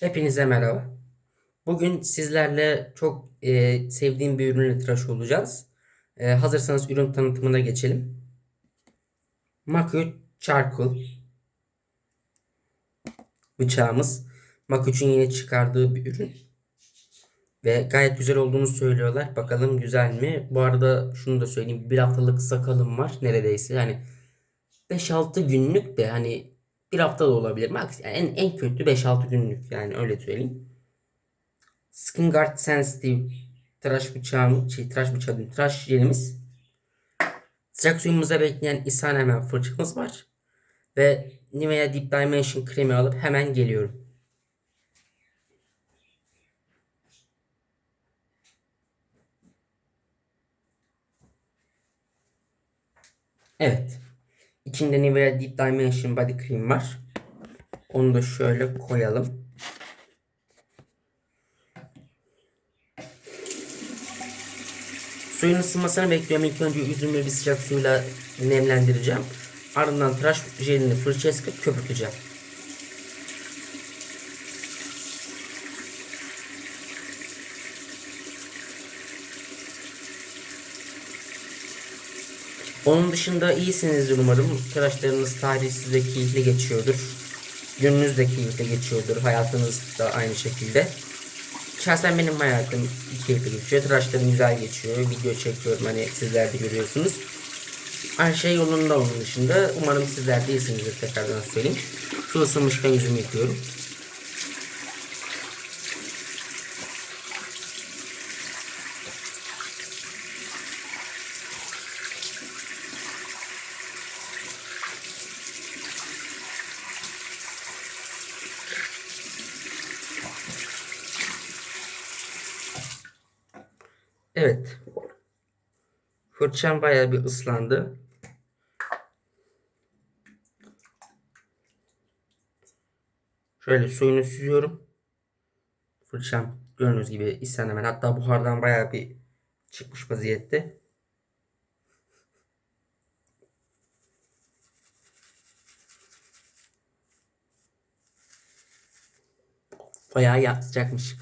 Hepinize merhaba. Bugün sizlerle çok e, sevdiğim bir ürünle tıraş olacağız. E, hazırsanız ürün tanıtımına geçelim. Maku Charcoal bıçağımız. Maku'nun yeni çıkardığı bir ürün. Ve gayet güzel olduğunu söylüyorlar. Bakalım güzel mi? Bu arada şunu da söyleyeyim. Bir haftalık sakalım var neredeyse. Yani 5-6 günlük de hani bir hafta da olabilir. Max yani en, en kötü 5-6 günlük yani öyle söyleyeyim. Skin Guard Sensitive tıraş bıçağım, şey tıraş bıçağı değil, tıraş jelimiz. Sıcak suyumuza bekleyen Isanemen fırçamız var. Ve Nivea Deep Dimension kremi alıp hemen geliyorum. Evet. İçinde Nivea Deep Dimension Body Cream var. Onu da şöyle koyalım. Suyun ısınmasını bekliyorum. İlk önce üzümlü bir sıcak suyla nemlendireceğim. Ardından tıraş jelini fırçaya sıkıp köpürteceğim. Onun dışında iyisinizdir umarım. Tıraşlarınız tarihsiz ve keyifli geçiyordur. Gününüz de keyifli geçiyordur. Hayatınız da aynı şekilde. Şahsen benim hayatım keyifli geçiyor. Tıraşlarım güzel geçiyor. Video çekiyorum hani sizler de görüyorsunuz. Her şey yolunda onun dışında. Umarım sizler de iyisinizdir tekrardan söyleyeyim. Su ısınmışken yüzümü yıkıyorum. Evet. Fırçam bayağı bir ıslandı. Şöyle suyunu süzüyorum. Fırçam gördüğünüz gibi istenemen. Hatta buhardan bayağı bir çıkmış vaziyette. Bayağı yansıyacakmış.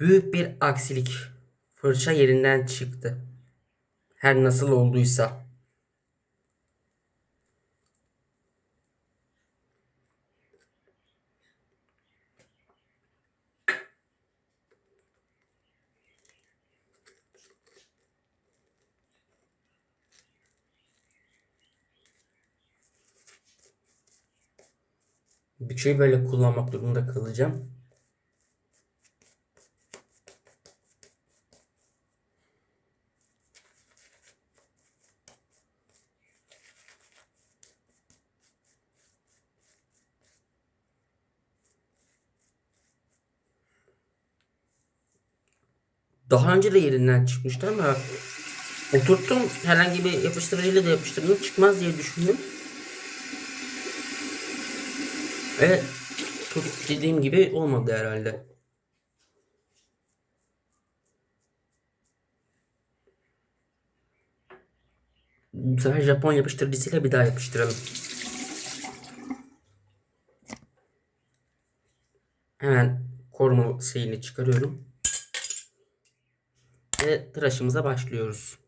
Büyük bir aksilik. Fırça yerinden çıktı. Her nasıl olduysa. Bıçağı böyle kullanmak durumunda kalacağım. Daha önce de yerinden çıkmıştı ama oturttum herhangi bir yapıştırıcıyla da yapıştırdım çıkmaz diye düşündüm. Ve tut dediğim gibi olmadı herhalde. Bu sefer Japon yapıştırıcısıyla bir daha yapıştıralım. Hemen koruma şeyini çıkarıyorum. Ve tıraşımıza başlıyoruz.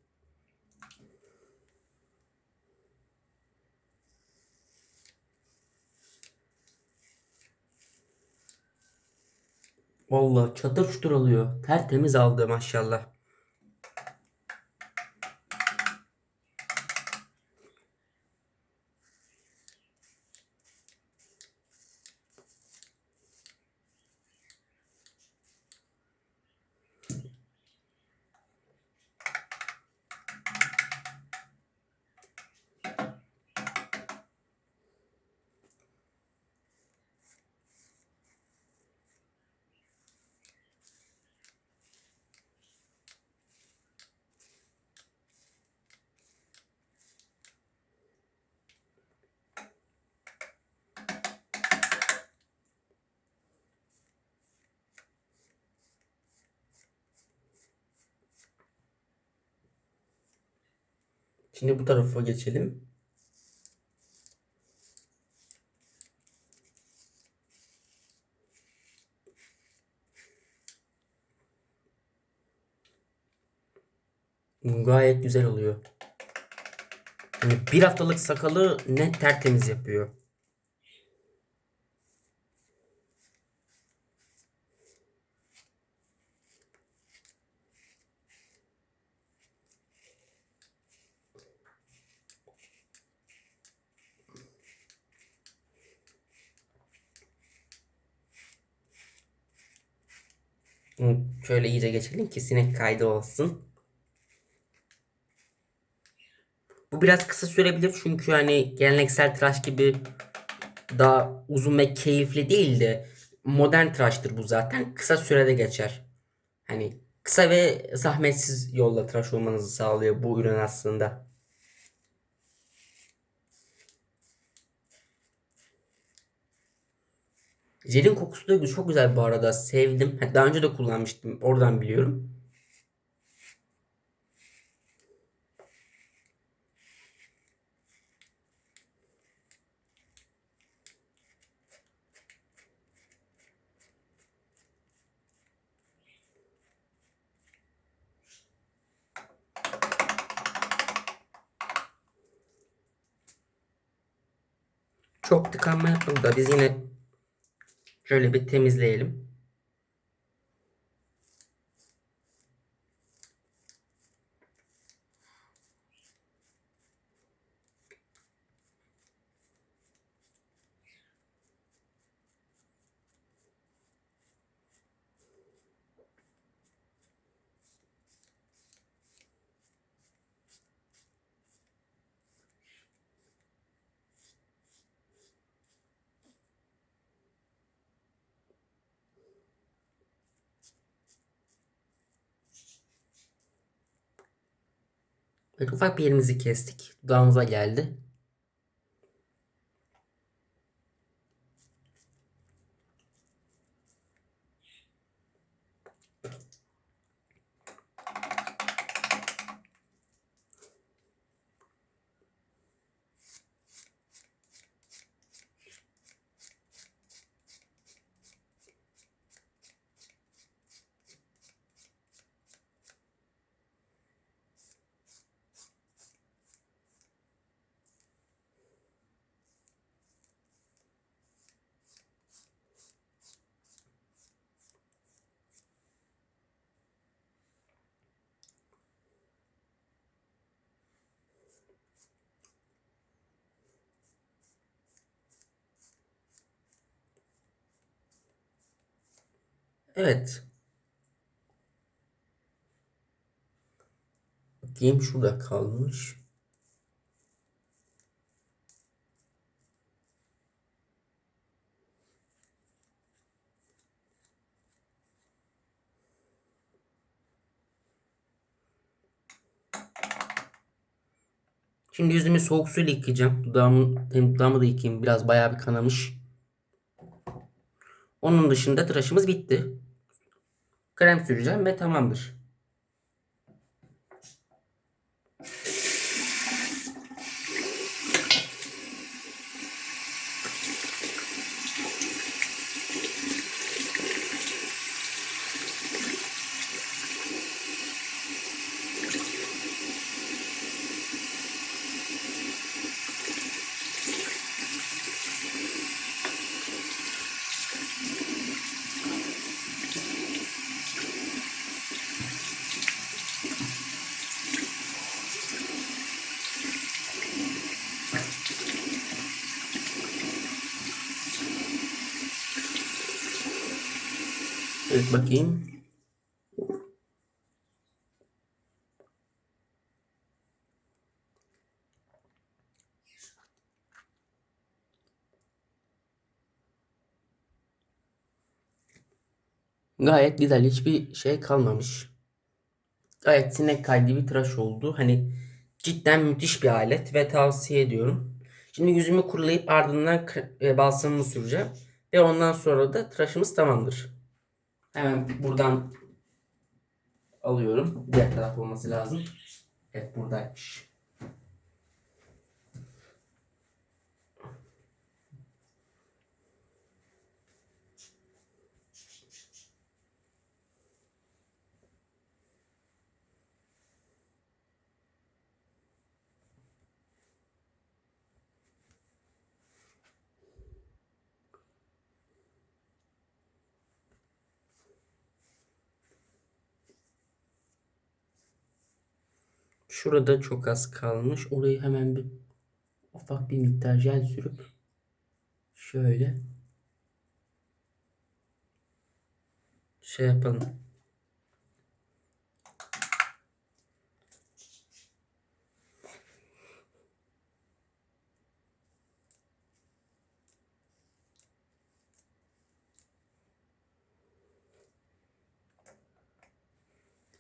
Vallahi çatır çutur alıyor. Tertemiz aldı maşallah. Şimdi bu tarafa geçelim. Gayet güzel oluyor. Yani bir haftalık sakalı net tertemiz yapıyor. Şöyle iyice geçelim ki sinek kaydı olsun. Bu biraz kısa sürebilir çünkü hani geleneksel tıraş gibi daha uzun ve keyifli değil de modern tıraştır bu zaten. Kısa sürede geçer. Hani kısa ve zahmetsiz yolla tıraş olmanızı sağlıyor bu ürün aslında. Jelin kokusu da çok güzel bu arada. Sevdim. Ha, Daha önce de kullanmıştım. Oradan biliyorum. Çok tıkanma yapmadı da biz yine şöyle bir temizleyelim. Böyle ufak bir yerimizi kestik. Dudağımıza geldi. Evet. Bakayım şurada kalmış. Şimdi yüzümü soğuk suyla yıkayacağım. Dudağımı, dudağımı da yıkayayım. Biraz bayağı bir kanamış. Onun dışında tıraşımız bitti. Krem süreceğim ve tamamdır. Evet bakayım. Gayet güzel. Hiçbir şey kalmamış. Gayet sinek kaydı bir tıraş oldu. Hani cidden müthiş bir alet ve tavsiye ediyorum. Şimdi yüzümü kurulayıp ardından e, balsamımı süreceğim. Ve ondan sonra da tıraşımız tamamdır. Hemen buradan alıyorum. Diğer taraf olması lazım. Evet buradaymış. Şurada çok az kalmış. Orayı hemen bir ufak bir miktar jel sürüp şöyle şey yapalım.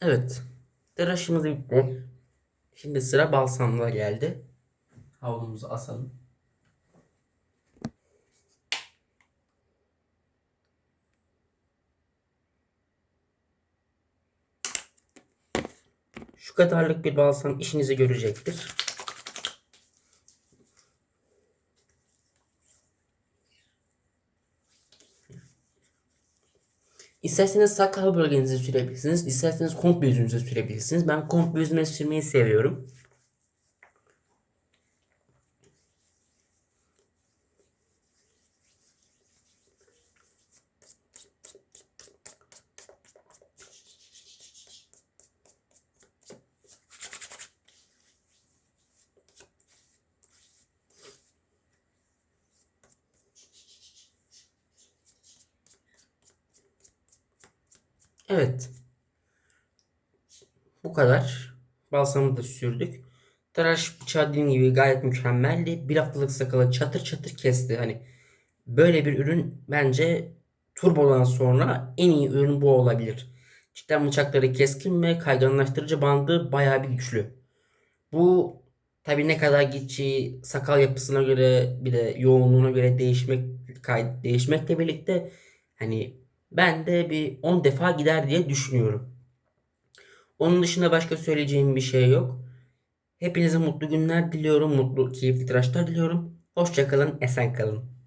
Evet. Tıraşımız bitti. Şimdi sıra balsamlığa geldi. Havlumuzu asalım. Şu kadarlık bir balsam işinizi görecektir. İsterseniz sakal bölgenize sürebilirsiniz. İsterseniz komple yüzünüze sürebilirsiniz. Ben komple yüzüme sürmeyi seviyorum. Evet. Bu kadar. Balsamı da sürdük. Tıraş bıçağı dediğim gibi gayet mükemmeldi. Bir haftalık sakalı çatır çatır kesti. Hani böyle bir ürün bence turbodan sonra en iyi ürün bu olabilir. Cidden bıçakları keskin ve kayganlaştırıcı bandı bayağı bir güçlü. Bu tabi ne kadar gideceği sakal yapısına göre bir de yoğunluğuna göre değişmek değişmekle birlikte hani ben de bir 10 defa gider diye düşünüyorum. Onun dışında başka söyleyeceğim bir şey yok. Hepinize mutlu günler diliyorum. Mutlu, keyifli tıraşlar diliyorum. Hoşçakalın, esen kalın.